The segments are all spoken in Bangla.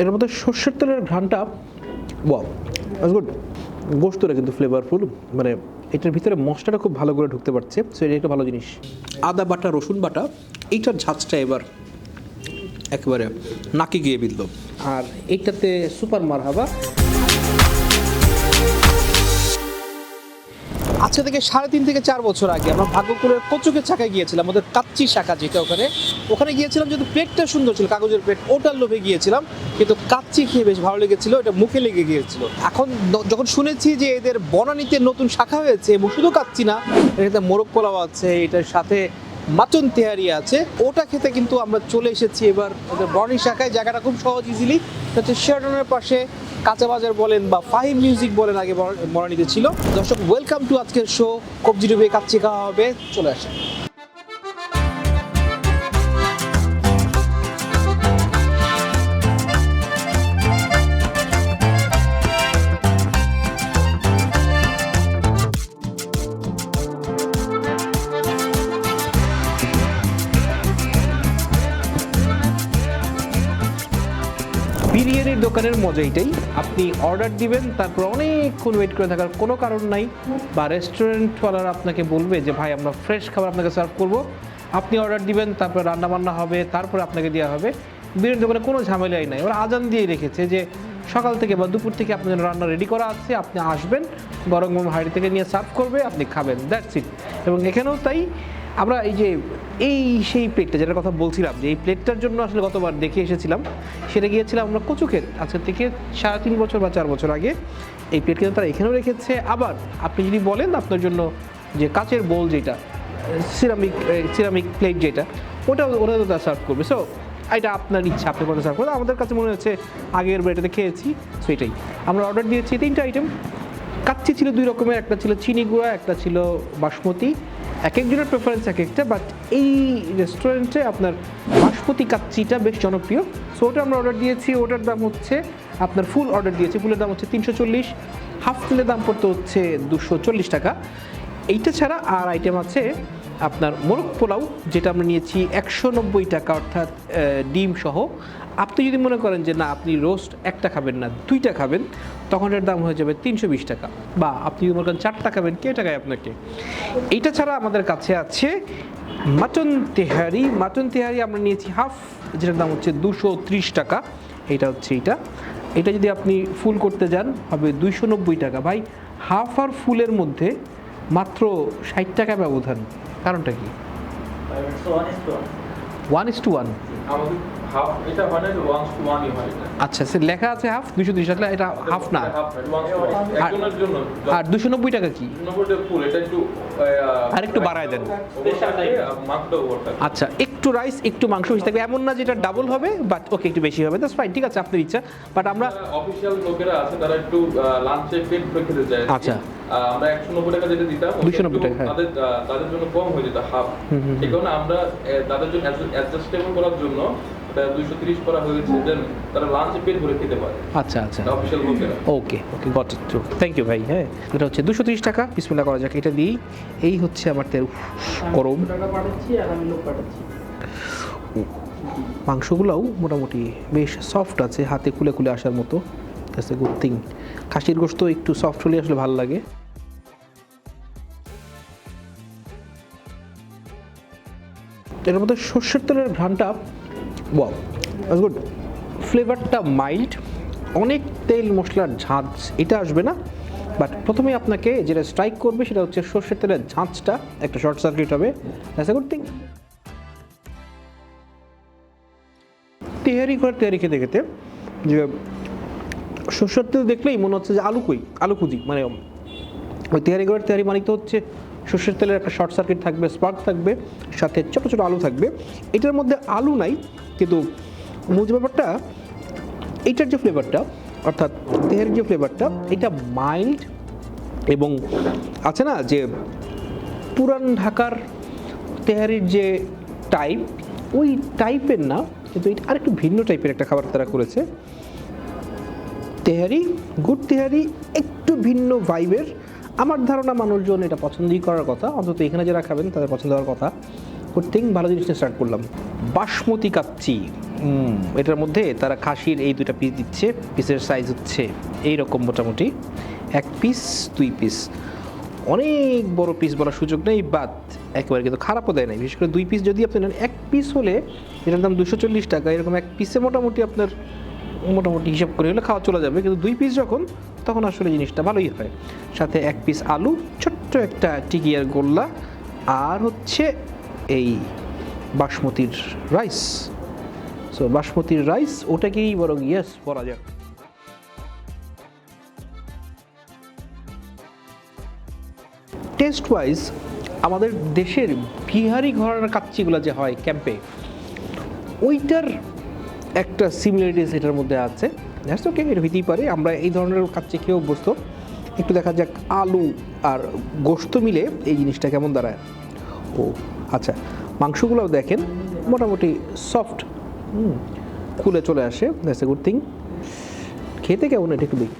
এর মধ্যে সর্ষের তেলের ঘ্রাণটা ওয়াও গুড গোস্তটা কিন্তু ফ্লেভারফুল মানে এটার ভিতরে মশলাটা খুব ভালো করে ঢুকতে পারছে সো এটা একটা ভালো জিনিস। আদা বাটা, রসুন বাটা, এইটার ঝাঁচটা এবার একেবারে নাকি গিয়ে বিধল। আর এইটাতে সুপার মারহাবা আজকে থেকে সাড়ে তিন থেকে চার বছর আগে আমরা ভাগ্যকুলের কচুকের শাখায় গিয়েছিলাম আমাদের কাচ্চি শাখা যেটা ওখানে। ওখানে গিয়েছিলাম, যেহেতু প্লেটটা সুন্দর ছিল, কাগজের প্লেট, ওটার লোভে গিয়েছিলাম, কিন্তু কাচ্চি খেয়ে বেশ ভালো লেগেছিল, এটা মুখে লেগে গিয়েছিল। এখন যখন শুনেছি যে এদের বনানীতে নতুন শাখা হয়েছে এবং শুধু কাচ্চি না এটাতে মোরগ পোলাও আছে, এটার সাথে মাটন তেহারি আছে, ওটা খেতে কিন্তু আমরা চলে এসেছি এবার ওদের বর্ণি শাখায়। জায়গাটা খুব সহজ ইজিলি হচ্ছে শেয়ারটনের পাশে কাঁচা বাজার বলেন বা ফাহিম মিউজিক বলেন আগে মরানিতে ছিল। দর্শক ওয়েলকাম টু আজকের শো কবজি ডুবে কাচ্চি খাওয়া হবে। চলে আসে বিরিয়ানির দোকানের মজা এটাই আপনি অর্ডার দিবেন, তারপর অনেকক্ষণ ওয়েট করে থাকার কোনো কারণ নাই। বা রেস্টুরেন্টওয়ালারা আপনাকে বলবে যে, ভাই, আমরা ফ্রেশ খাবার আপনাকে সার্ভ করব। আপনি অর্ডার দিবেন, তারপর রান্না বান্না হবে, তারপরে আপনাকে দেওয়া হবে। বিরিয়ানির দোকানে কোনো ঝামেলাই নাই। ওরা আজান দিয়ে রেখেছে যে, সকাল থেকে বা দুপুর থেকে আপনার রান্না রেডি করা আছে, আপনি আসবেন গরম গরম হাঁড়ি থেকে নিয়ে সার্ভ করবে, আপনি খাবেন। দ্যাটস ইট এবং এখানেও তাই আমরা এই যে, এই সেই প্লেটটা যেটার কথা বলছিলাম, যে এই প্লেটটার জন্য আসলে গতবার দেখে এসেছিলাম, সেটা গিয়েছিলাম আমরা কচুক্ষেত। আজকে থেকে সাড়ে তিন বছর বা চার বছর আগে এই প্লেট কিন্তু তারা এখানেও রেখেছে। আবার আপনি যদি বলেন আপনার জন্য যে কাচের বোল যেটা সিরামিক সিরামিক প্লেট যেটা ওটা ওটা তো তারা সার্ভ করবে। সো এটা আপনার ইচ্ছা, আপনি কোনটা সার্ভ করবেন আমাদের কাছে মনে হচ্ছে আগের বেটাতে খেয়েছি সো এটাই। আমরা অর্ডার দিয়েছি তিনটা আইটেম কাচ্চি ছিল দুই রকমের, একটা ছিল চিনি গুঁড়া, একটা ছিল বাসমতি। এক একজনের প্রেফারেন্স এক একটা বাট এই রেস্টুরেন্টে আপনার বাসমতি কাচ্চিটা বেশ জনপ্রিয়। সো ওটা আমরা অর্ডার দিয়েছি, ওটার দাম হচ্ছে, আপনার ফুল অর্ডার দিয়েছি, ফুলের দাম হচ্ছে তিনশো চল্লিশ হাফ ফুলের দাম পড়তে হচ্ছে দুশো চল্লিশ টাকা। এইটা ছাড়া আর আইটেম আছে আপনার মোরগ পোলাও, যেটা আমরা নিয়েছি একশো নব্বই টাকা, অর্থাৎ ডিম সহ। আপনি যদি মনে করেন যে না আপনি রোস্ট একটা খাবেন না দুইটা খাবেন তখন এর দাম হয়ে যাবে তিনশো বিশ টাকা। বা আপনি যদি মনে করেন চারটা খাবেন কে টাকায় আপনাকে? এইটা ছাড়া আমাদের কাছে আছে মাটন তেহারি। মাটন তেহারি আমরা নিয়েছি হাফ যেটার দাম হচ্ছে দুশো ত্রিশ টাকা। এটা হচ্ছে এইটা। এটা যদি আপনি ফুল করতে যান হবে দুইশো নব্বই টাকা। ভাই হাফ আর ফুলের মধ্যে মাত্র ষাট টাকা ব্যবধান। কারণটা কি? One is to one half এটা হয় না যে টু ওয়ানই হয়। আচ্ছা সে লেখা আছে হাফ দুশো তিরিশ টাকা এটা হাফ না? একজনের জন্য আর দুশো নব্বই টাকা কি? ফুল এটা একটু আর একটু বাড়ায় দেন। আচ্ছা একটু রাইস একটু মাংস বেশি থাকবে। এমন না যেটা ডাবল হবে বাট ওকে একটু বেশি হবে। দ্যাটস ফাইন ঠিক আছে আপনার ইচ্ছা। বাট আমরা অফিসিয়াল লোকেরা আছে তারা একটু লাঞ্চে পেট খেতে আচ্ছা। আমরা একশো নব্বই টাকা যেটা দিতাম ওটা 290 টাকা, হ্যাঁ। তাদের তাদের জন্য কম হয়ে যেত হাফ এই কারণে আমরা তাদের জন্য অ্যাডজাস্টেবল করার জন্য এটা দুইশো তিরিশ করা হয়েছে দেন তারা লাঞ্চে পেট ভরে খেতে পারে। আচ্ছা আচ্ছা। অফিসিয়াল লোকেরা okay okay got it thank you ভাই হ্যাঁ। এটা হচ্ছে দুশো তিরিশ টাকা বিসমিল্লা করা যাক এটা দিই এই হচ্ছে আমার তেল। গরম। মাংসগুলোও মোটামুটি বেশ সফট আছে হাতে খুলে খুলে আসার মতো। দ্যাটস এ গুড থিং খাসির গোস্ত একটু সফট হলে আসলে ভালো লাগে। এর মধ্যে সর্ষের তেলের ঘ্রাণটা ওয়াও গুড ফ্লেভারটা মাইল্ড অনেক তেল মশলার ঝাঁঝ এটা আসবে না। বাট প্রথমে আপনাকে যেটা স্ট্রাইক করবে সেটা হচ্ছে সর্ষের তেলের ঝাঁঝটা একটা শর্ট সার্কিট হবে। দ্যাটস এ গুড থিং তেহারি করে তেহারি খেতে খেতে যে সর্ষের তেল দেখলেই মনে হচ্ছে যে আলু কই, আলু খুঁজি মানে ওই তেহারি করে তেহারি মানে তো হচ্ছে সর্ষের তেলের একটা শর্ট সার্কিট থাকবে স্পার্ক থাকবে, সাথে ছোটো ছোটো আলু থাকবে। এটার মধ্যে আলু নাই কিন্তু যে ব্যাপারটা, এইটার যে ফ্লেভারটা অর্থাৎ তেহারির যে ফ্লেভারটা এটা মাইল্ড এবং আছে না যে পুরান ঢাকার তেহারির যে টাইপ ওই টাইপের না, কিন্তু এটা আরেকটু ভিন্ন টাইপের একটা খাবার তারা করেছে। তেহারি, গুড তেহারি, একটু ভিন্ন ভাইবের আমার ধারণা মানুষজন এটা পছন্দই করার কথা, অন্তত এখানে যারা খাবেন তাদের পছন্দ হওয়ার কথা। থিং ভালো জিনিসটা স্টার্ট করলাম। বাসমতি কাচ্চি। এটার মধ্যে তারা খাসির এই দুটা পিস দিচ্ছে পিসের সাইজ হচ্ছে এই রকম মোটামুটি। এক পিস দুই পিস অনেক বড় পিস বলার সুযোগ নেই বাদ একেবারে কিন্তু খারাপও দেয় নাই। বিশেষ করে দুই পিস যদি আপনি নেন, এক পিস হলে এটার দাম দুশো চল্লিশ টাকা। এরকম এক পিসে মোটামুটি আপনার মোটামুটি হিসাব করে হলে খাওয়া চলে যাবে। কিন্তু দুই পিস যখন, তখন আসলে জিনিসটা ভালোই হয়। সাথে এক পিস আলু, ছোট্ট একটা টিকিয়ার গোল্লা। আর হচ্ছে এই বাসমতির রাইস সো বাসমতির রাইস ওটাকেই বরং ইয়েস বলা যাক। টেস্ট ওয়াইজ আমাদের দেশের বিহারি ঘরানার কাচ্চিগুলো যে হয় ক্যাম্পে ওইটার একটা সিমিলারিটিস এটার মধ্যে আছে। দ্যাটস ওকে এটা হইতেই পারে। আমরা এই ধরনের কাচ্চি খেয়েও অভ্যস্ত। একটু দেখা যাক আলু আর গোস্ত মিলে এই জিনিসটা কেমন দাঁড়ায়। ও আচ্ছা মাংসগুলোও দেখেন, মোটামুটি সফট খুলে চলে আসে দ্যাটস এ গুড থিং খেতে কেমন এটা একটু দেখি।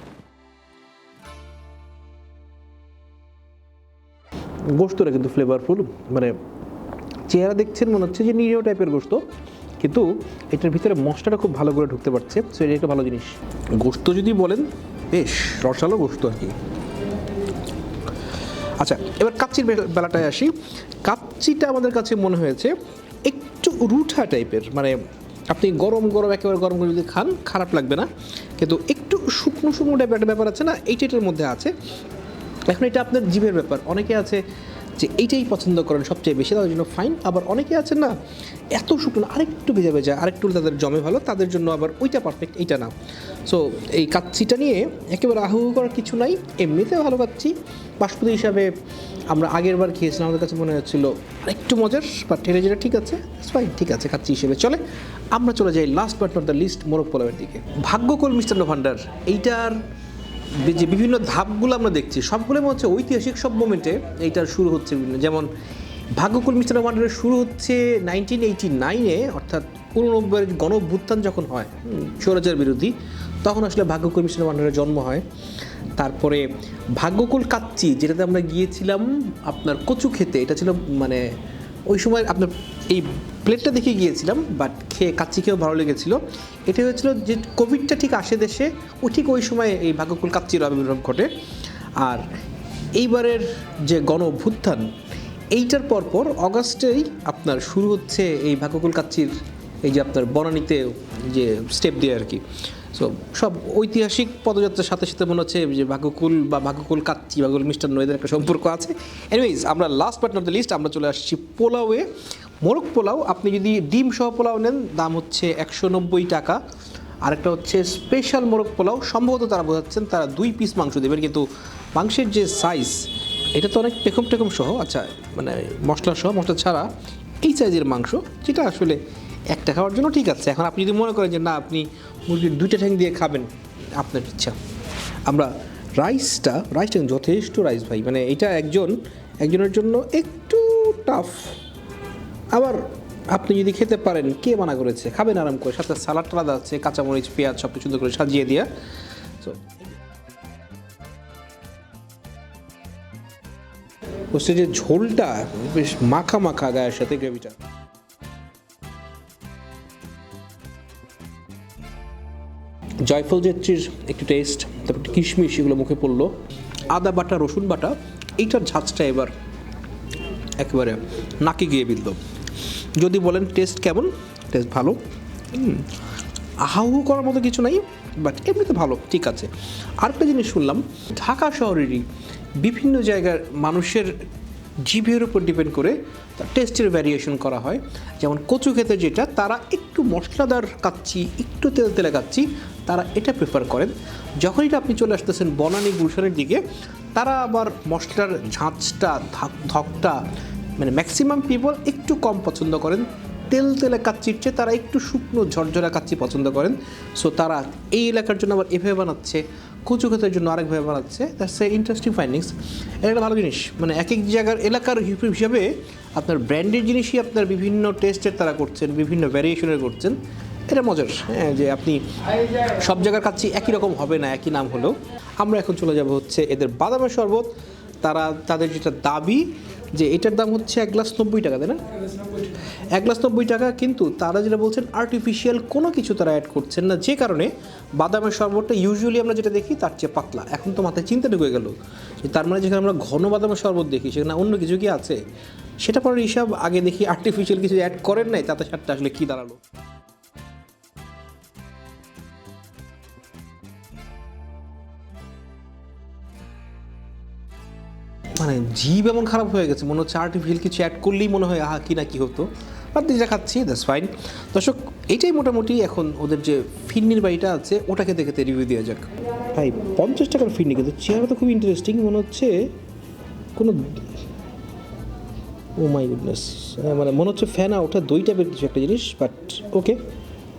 গোস্তটা কিন্তু ফ্লেভারফুল মানে চেহারা দেখছেন মনে হচ্ছে যে নিরীহ টাইপের গোস্ত কিন্তু এটার ভিতরে মশলাটা খুব ভালো করে ঢুকতে পারছে সো এটা একটা ভালো জিনিস। গোস্ত যদি বলেন, বেশ, রসালো গোস্ত আর কি। আচ্ছা এবার কাচ্চির বেলাটায় আসি। কাচ্চিটা আমাদের কাছে মনে হয়েছে একটু রুঠা টাইপের মানে আপনি গরম গরম একেবারে গরম গরম যদি খান, খারাপ লাগবে না। কিন্তু একটু শুকনো শুকনো টাইপের একটা ব্যাপার আছে না এইটা এটার মধ্যে আছে। এখন এটা আপনার জিভের ব্যাপার। অনেকে আছে যে এইটাই পছন্দ করেন সবচেয়ে বেশি, তাদের জন্য ফাইন আবার অনেকে আছেন না, এত শুকনো, আরেকটু ভেজা ভেজা, আরেকটু তাদের জমে ভালো, তাদের জন্য আবার ওইটা পারফেক্ট এইটা না। সো এই কাচ্ছিটা নিয়ে একেবারে আহু করার কিছু নাই এমনিতে ভালো কাচ্ছি। বাসপতি হিসাবে আমরা আগের বার খেয়েছিলাম, আমাদের কাছে মনে হচ্ছিল একটু মজার বা ঠেলে যেটা ঠিক আছে ফাইন ঠিক আছে কাচ্চি হিসেবে চলে। আমরা চলে যাই last but not the least মোরগ পোলাওয়ের দিকে। ভাগ্যকল মিষ্টান্ন ভাণ্ডার এইটার যে বিভিন্ন ধাপগুলো আমরা দেখছি, সবগুলো হচ্ছে ঐতিহাসিক সব মোমেন্টে এইটার শুরু হচ্ছে বিভিন্ন। যেমন ভাগ্যকুল মিস্টার ওয়ান্ডারের শুরু হচ্ছে নাইনটিন এইটি নাইনে অর্থাৎ উননব্বইয়ের গণ অভ্যুত্থান যখন হয় স্বরাজের বিরোধী, তখন আসলে ভাগ্যকুল মিস্টার ওয়ান্ডারের জন্ম হয়। তারপরে ভাগ্যকুল কাচ্চি, যেটাতে আমরা গিয়েছিলাম আপনার কচু খেতে এটা ছিল মানে ওই সময় আপনার এই প্লেটটা দেখে গিয়েছিলাম বাট খেয়ে, কাচ্চি খেয়েও ভালো লেগেছিলো। এটা হয়েছিল যে কোভিডটা ঠিক আসে দেশে, ও ঠিক ওই সময় এই ভাগ্যকুল কাচ্চির আবির্ভাব ঘটে। আর এইবারের যে গণ অভ্যুত্থান, এইটার পরপর অগাস্টেই আপনার শুরু হচ্ছে এই ভাগ্যকুল কাচ্চির এই যে আপনার বনানীতে যে স্টেপ দিয়ে আর কি। সো সব ঐতিহাসিক পদযাত্রার সাথে সাথে মনে হচ্ছে যে ভাগ্যকুল বা ভাগ্যকুল কাচ্চি ভাগ্যকুল মিষ্টান্ন এদের একটা সম্পর্ক আছে। এনিওয়েজ আমরা last but not the least আমরা চলে আসছি পোলাওয়ে। মোরগ পোলাও, আপনি যদি ডিম সহ পোলাও নেন, দাম হচ্ছে একশো নব্বই টাকা। আরেকটা হচ্ছে স্পেশাল মোরগ পোলাও, সম্ভবত তারা বোঝাচ্ছেন তারা দুই পিস মাংস দেবেন, কিন্তু মাংসের যে সাইজ এটা তো অনেক টেকম টেকম সহ আচ্ছা মানে মশলা সহ, মশলা ছাড়া এই সাইজের মাংস, যেটা আসলে একটা খাওয়ার জন্য ঠিক আছে। এখন আপনি যদি মনে করেন যে না, আপনি মুরগির দুইটা ঠ্যাং দিয়ে খাবেন, আপনার ইচ্ছা। আমরা রাইসটা রাইসটা যথেষ্ট রাইস ভাই মানে এটা একজন, একজনের জন্য একটু টাফ আবার আপনি যদি খেতে পারেন, কে মানা করেছে? খাবেন আরাম করে, সাথে সালাড টালাদ আছে, কাঁচামরিচ, পেঁয়াজ সব কিছু করে সাজিয়ে দিয়া। তো হচ্ছে যে ঝোলটা বেশ মাখা মাখা গায়ের সাথে গ্রেভিটা জয়ফল জেত্রীর একটু টেস্ট তারপর একটু কিশমিশ এগুলো মুখে পড়ল। আদা বাটা, রসুন বাটা, এইটার ঝাঁজটা এবার একেবারে নাকি গিয়ে বিলল যদি বলেন টেস্ট কেমন? টেস্ট ভালো। আহাহু করার মতো কিছু নাই বাট এমনিতে ভালো, ঠিক আছে। আরেকটা জিনিস শুনলাম, ঢাকা শহরেরই বিভিন্ন জায়গার মানুষের জিভের উপর ডিপেন্ড করে তার টেস্টের ভ্যারিয়েশন করা হয়। যেমন কচু খেতে যেটা, তারা একটু মশলাদার কাচ্ছি একটু তেল তেলে কাচ্ছি তারা এটা প্রেফার করেন। যখন এটা আপনি চলে আসতেছেন বনানী গুলশানের দিকে, তারা আবার মশলার ঝাঁচটা ধাক- ধকটা মানে ম্যাক্সিমাম পিপল একটু কম পছন্দ করেন। তেল তেলে কাচ্চির চেয়ে তারা একটু শুকনো ঝরঝরা কাচ্চি পছন্দ করেন। সো তারা এই এলাকার জন্য আবার এভাবে বানাচ্ছে। কচু ক্ষেতের জন্য আরেকভাবে বানাচ্ছে দ্যাটস এ ইন্টারেস্টিং ফাইন্ডিংস এটা একটা ভালো জিনিস মানে এক এক জায়গার, এলাকার হিসেবে- আপনার ব্র্যান্ডের জিনিসই আপনার বিভিন্ন টেস্টের তারা করছেন, বিভিন্ন ভ্যারিয়েশনের করছেন। এটা মজার হ্যাঁ যে আপনি সব জায়গার কাচ্চি একই রকম হবে না, একই নাম হলেও। আমরা এখন চলে যাব হচ্ছে এদের বাদামের শরবত। তারা, তাদের যেটা দাবি যে এটার দাম হচ্ছে এক গ্লাস নব্বই টাকা, তাই না? এক গ্লাস নব্বই টাকা, কিন্তু তারা যেটা বলছেন আর্টিফিশিয়াল কোনো কিছু তারা অ্যাড করছেন না। যে কারণে বাদামের শরবতটা ইউজুয়ালি আমরা যেটা দেখি, তার চেয়ে পাতলা। এখন তো মাথায় চিন্তা ঢুকে গেল তার মানে যেখানে আমরা ঘন বাদামের শরবত দেখি, সেখানে অন্য কিছু কি আছে? সেটা পরে হিসাব আগে দেখি আর্টিফিশিয়াল কিছু অ্যাড করেন নাই, তাতে সারটা আসলে কী দাঁড়াল? মানে জীব এমন খারাপ হয়ে গেছে, মনে হচ্ছে আর্টিফিশিয়াল কিছু অ্যাড করলেই মনে হয়, আহা, কি না কি হতো? বাট নিজে খাচ্ছি দ্যাটস ফাইন দর্শক, এটাই মোটামুটি এখন ওদের যে ফিরনির বাড়িটা আছে, ওটাকে দেখে রিভিউ দেওয়া যাক। ভাই, পঞ্চাশ টাকার ফিরনি কিন্তু চেয়ারটা তো খুব ইন্টারেস্টিং মনে হচ্ছে কোনো ও মাই গুডনেস মানে মনে হচ্ছে ফ্যানা ওঠা দই টাইপের কিছু একটা জিনিস বাট ওকে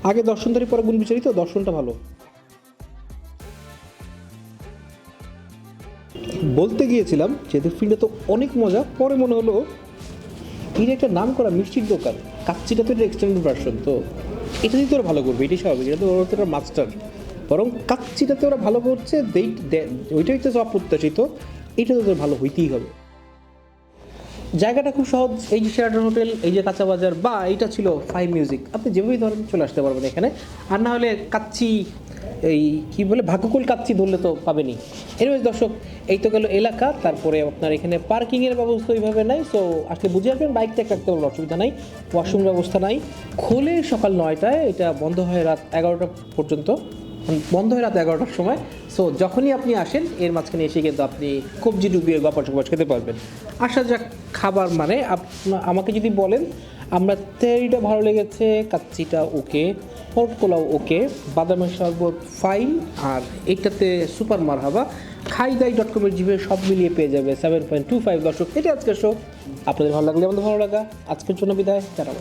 আগে দর্শনদারি, পরে গুণ বিচারিত, দর্শনটা ভালো। বলতে গিয়েছিলাম যে ফিল্ডে তো অনেক মজা, পরে মনে হলো এর একটা নাম করা মিষ্টির দোকান, কাচ্চিটা তো এটা এক্সটেন্ডেড ভার্সন তো এটা দিয়ে ভালো করবে, এটাই স্বাভাবিক, এটা তো ওরা তো মাস্টার বরং কাচ্চিটাতে ওরা ভালো করছে ওইটাই তো অপ্রত্যাশিত, এটা তো ওদের ভালো হইতেই হবে। জায়গাটা খুব সহজ, এই যে শেরাটন হোটেল এই যে কাঁচা বাজার, বা এইটা ছিল ফাইভ মিউজিক আপনি যেভাবেই ধরেন চলে আসতে পারবেন এখানে। আর না হলে কাচ্চি এই কি বলে, ভাগ্যকুল কাচ্চি ধরলে তো পাবেনই। এনিওয়েজ দর্শক, এই তো গেল এলাকা, তারপরে আপনার এখানে পার্কিংয়ের ব্যবস্থা ওইভাবে নাই সো আসলে বুঝে আসবেন বাইক ট্যাক রাখতে পারবেন অসুবিধা নাই ওয়াশরুম ব্যবস্থা নাই। খোলে সকাল নয়টায়, এটা বন্ধ হয় রাত এগারোটা পর্যন্ত, বন্ধ হয় রাত এগারোটার সময় সো যখনই আপনি আসেন, এর মাঝখানে এসে কিন্তু আপনি কবজি ডুবিয়ে গপাচ গপাচ খেতে পারবেন। আসা যাক, খাবার মানে আমাকে যদি বলেন আমরা তেরিটা ভালো লেগেছে, কাচ্চিটা ওকে পোলাও ওকে, বাদামের শরবত ফাইন আর এইটাতে সুপার মার হভা খাই দাই ডট কমের জিভে সব মিলিয়ে পেয়ে যাবে সেভেন পয়েন্ট টু ফাইভ দর্শক। এটা আজকের শো আপনাদের ভালো লাগলে আমাদের ভালো লাগা। আজকের জন্য বিদায়। যারা